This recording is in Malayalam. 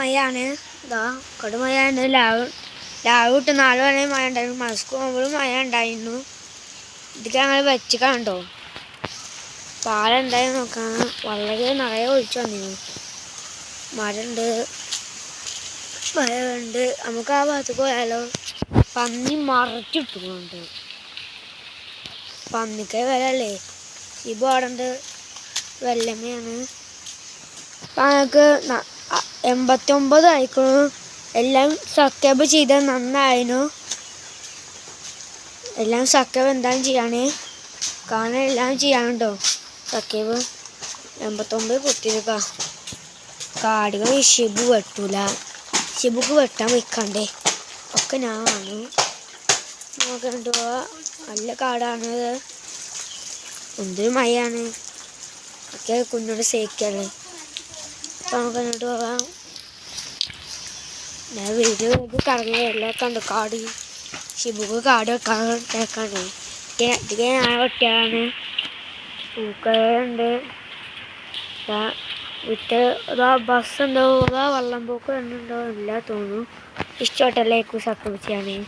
മഴയാണ്. ഇതാ കടുമഴയാണ് രാവ് രാവിലെ തൊട്ട് നാല് വരെ മഴ ഉണ്ടായിരുന്നു. മസ്ക് പോകുമ്പോഴും മഴ ഉണ്ടായിരുന്നു. ഇതൊക്കെ ഞങ്ങൾ വെച്ച് കണ്ടോ? പാലുണ്ടായി നോക്കാം വളരെ നിറയെ ഒഴിച്ചു വന്നിരുന്നു. മരമുണ്ട് മഴയുണ്ട് നമുക്ക് ആ ഭാഗത്ത് പോയാലോ? പന്നി മറച്ചിട്ടുണ്ട് പന്നിക്ക് വരല്ലേ ഈ ബോർഡുണ്ട് വെല്ലമ്മയാണ്. അപ്പം ഞങ്ങൾക്ക് എൺപത്തൊമ്പത് ആയിക്കണു എല്ലാം സബ്സ്ക്രൈബ് ചെയ്ത നന്നായിരുന്നു. എല്ലാം സബ്സ്ക്രൈബ് എന്തായാലും ചെയ്യാണ്. കാണാൻ എല്ലാം ചെയ്യാനുണ്ടോ സബ്സ്ക്രൈബ് എൺപത്തൊമ്പത് കുത്തിരുക കാടുകൾ ഷിബു വെട്ടൂല. ഷിബുക്ക് വെട്ടാൻ വയ്ക്കണ്ടേ. ഒക്കെ ഞാൻ കാണും നോക്കണ്ടു? നല്ല കാടാണ്. എന്തൊരു മഴയാണ്. ഒക്കെ കുഞ്ഞോട് സേക്കല്ലേ നമുക്ക് അങ്ങോട്ട് പോകാം. ഞാൻ വീഡിയോ ഇത് കറങ്ങി. എല്ലാം കണ്ടു. കാട്. കാട് വെക്കാൻ കേൾക്കാണ്. ഇതിക്ക് ഞാൻ വെട്ടിയാണ് പൂക്കളുണ്ട് വിട്ട് ഇതാ ബസ് ഉണ്ടോ. അതാ വള്ളം പോക്ക് ഉണ്ടോ ഇല്ല തോന്നുന്നു. ഇഷ്ടമായിട്ടല്ലേ സബ്സ്ക്രൈബ് ചെയ്യണേ.